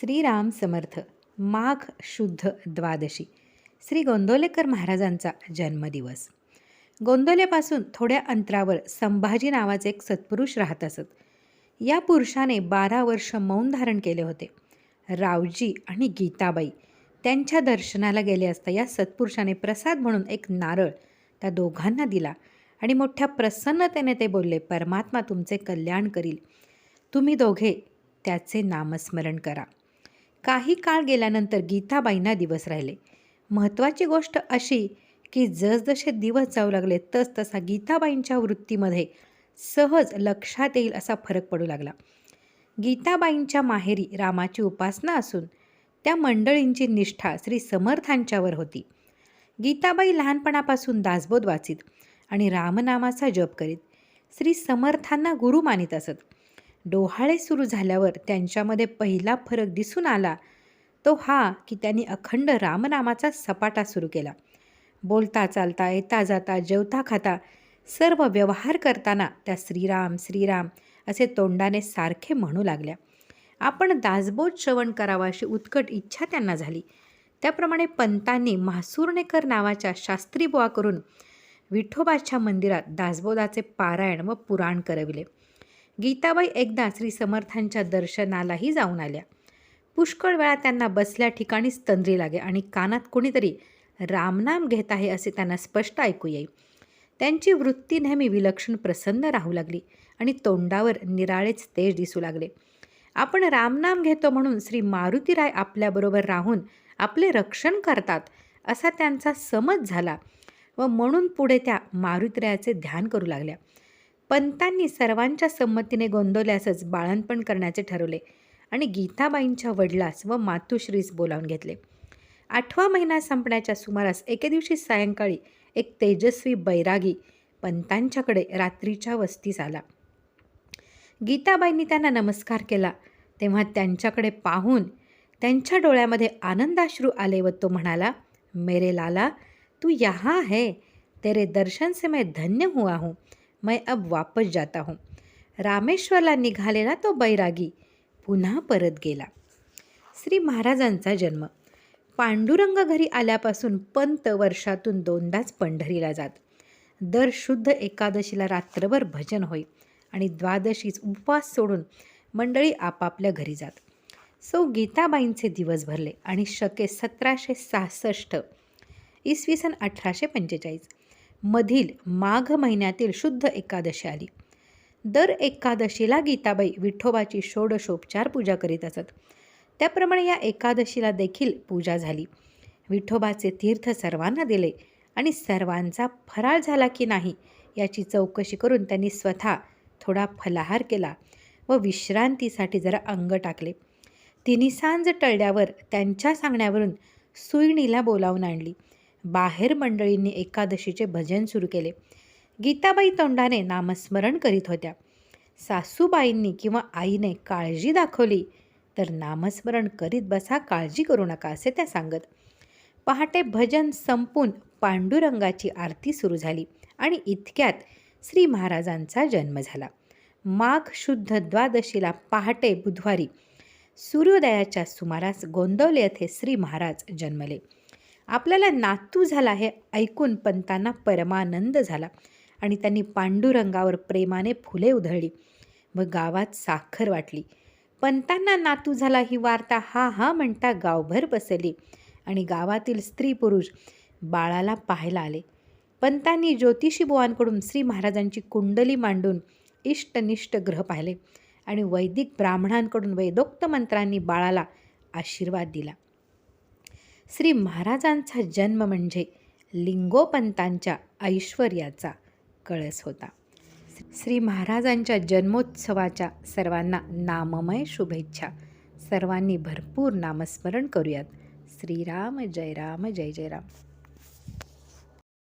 श्रीराम समर्थ माघ शुद्ध द्वादशी. श्री गोंदोलेकर महाराजांचा जन्मदिवस. गोंदवलेपासून थोड्या अंतरावर संभाजी नावाचे एक सत्पुरुष राहत असत. या पुरुषाने बारा वर्ष मौन धारण केले होते. रावजी आणि गीताबाई त्यांच्या दर्शनाला गेले असता या सत्पुरुषाने प्रसाद म्हणून एक नारळ त्या दोघांना दिला आणि मोठ्या प्रसन्नतेने ते बोलले परमात्मा तुमचे कल्याण करील. तुम्ही दोघे त्याचे नामस्मरण करा. काही काळ गेल्यानंतर गीताबाईंना दिवस राहिले. महत्त्वाची गोष्ट अशी की जसजसे दिवस जाऊ लागले तसतसा गीताबाईंच्या वृत्तीमध्ये सहज लक्षात येईल असा फरक पडू लागला. गीताबाईंच्या माहेरी रामाची उपासना असून त्या मंडळींची निष्ठा श्री समर्थांच्यावर होती. गीताबाई लहानपणापासून दासबोध वाचित आणि रामनामाचा जप करीत श्री समर्थांना गुरु मानित असत. डोहाळे सुरू झाल्यावर त्यांच्यामध्ये पहिला फरक दिसून आला. तो हा की त्यांनी अखंड रामनामाचा सपाटा सुरू केला. बोलता चालता येता जाता जेवता खाता सर्व व्यवहार करताना त्या श्रीराम श्रीराम असे तोंडाने सारखे म्हणू लागल्या. आपण दासबोध श्रवण करावा अशी उत्कट इच्छा त्यांना झाली. त्याप्रमाणे पंतांनी म्हासूर्णेकर नावाच्या शास्त्री बुवा करून विठोबाच्या मंदिरात दासबोधाचे पारायण व पुराण करविले. गीताबाई एकदा श्री समर्थांच्या दर्शनालाही जाऊन आल्या. पुष्कळ वेळा त्यांना बसल्या ठिकाणीच तंद्री लागे आणि कानात कोणीतरी रामनाम घेत आहे असे त्यांना स्पष्ट ऐकू येई. त्यांची वृत्ती नेहमी विलक्षण प्रसन्न राहू लागली आणि तोंडावर निराळेच तेज दिसू लागले. आपण रामनाम घेतो म्हणून श्री मारुतीराय आपल्याबरोबर राहून आपले रक्षण करतात असा त्यांचा समज झाला व म्हणून पुढे त्या मारुतीरायाचे ध्यान करू लागल्या. पंतांनी सर्वांच्या संमतीने गोंदवल्यासच बाळणपण करण्याचे ठरवले आणि गीताबाईंच्या वडिलास व मातुश्रीस बोलावून घेतले. आठवा महिना संपण्याच्या सुमारास एके दिवशी सायंकाळी एक तेजस्वी बैरागी पंतांच्याकडे रात्रीच्या वस्तीस आला. गीताबाईंनी त्यांना नमस्कार केला. तेव्हा त्यांच्याकडे पाहून त्यांच्या डोळ्यामध्ये आनंदाश्रू आले व तो म्हणाला मेरे लाला तू यहाँ है. तेरे दर्शन से मैं धन्य हुआ हूँ. मैं अब वापस जाता हूँ। रामेश्वरला निघालेला तो बैरागी पुन्हा परत गेला। श्री महाराजांचा जन्म। पांडुरंग घरी आल्यापासून पंत वर्षातून दोनदाच पंढरीला जात। दर शुद्ध एकादशीला रात्रभर भजन होई आणि द्वादशीच उपवास सोडून मंडळी आपापल्या घरी जात। सौ गीताबाईंचे दिवस भरले आणि शके सतराशे सहासष्ट इसवी सन अठराशे पंचेचाळीस मधील माघ महिन्यातील शुद्ध एकादशी आली. दर एकादशीला गीताबाई विठोबाची षोडशोपचार पूजा करीत असत. त्याप्रमाणे या एकादशीला देखील पूजा झाली. विठोबाचे तीर्थ सर्वांना दिले आणि सर्वांचा फराळ झाला की नाही याची चौकशी करून त्यांनी स्वतः थोडा फलाहार केला व विश्रांतीसाठी जरा अंग टाकले. तिन्ही सांज टळल्यावर त्यांच्या सांगण्यावरून सुईणीला बोलावून आणली. बाहेर मंडळींनी एकादशीचे भजन सुरू केले. गीताबाई तोंडाने नामस्मरण करीत होत्या. सासूबाईंनी किंवा आईने काळजी दाखवली तर नामस्मरण करीत बसा काळजी करू नका असे त्या सांगत. पहाटे भजन संपून पांडुरंगाची आरती सुरू झाली आणि इतक्यात श्री महाराजांचा जन्म झाला. माघ शुद्ध द्वादशीला पहाटे बुधवारी सूर्योदयाच्या सुमारास गोंदवले येथे श्री महाराज जन्मले. आपल्याला नातू झाला हे ऐकून पंतांना परमानंद झाला आणि त्यांनी पांडुरंगावर प्रेमाने फुले उधळली व गावात साखर वाटली. पंतांना नातू झाला ही वार्ता हा हा म्हणता गावभर बसली आणि गावातील स्त्री पुरुष बाळाला पाहायला आले. पंतांनी ज्योतिषी बुवांकडून श्री महाराजांची कुंडली मांडून इष्टनिष्ट ग्रह पाहिले आणि वैदिक ब्राह्मणांकडून वेदोक्त मंत्रांनी बाळाला आशीर्वाद दिला. श्री महाराजांचा जन्म म्हणजे लिंगोपंतांच्या ऐश्वर्याचा कळस होता. श्री महाराजांच्या जन्मोत्सवाच्या सर्वांना नाममय शुभेच्छा. सर्वांनी भरपूर नामस्मरण करूयात. श्रीराम जय राम जय जय राम.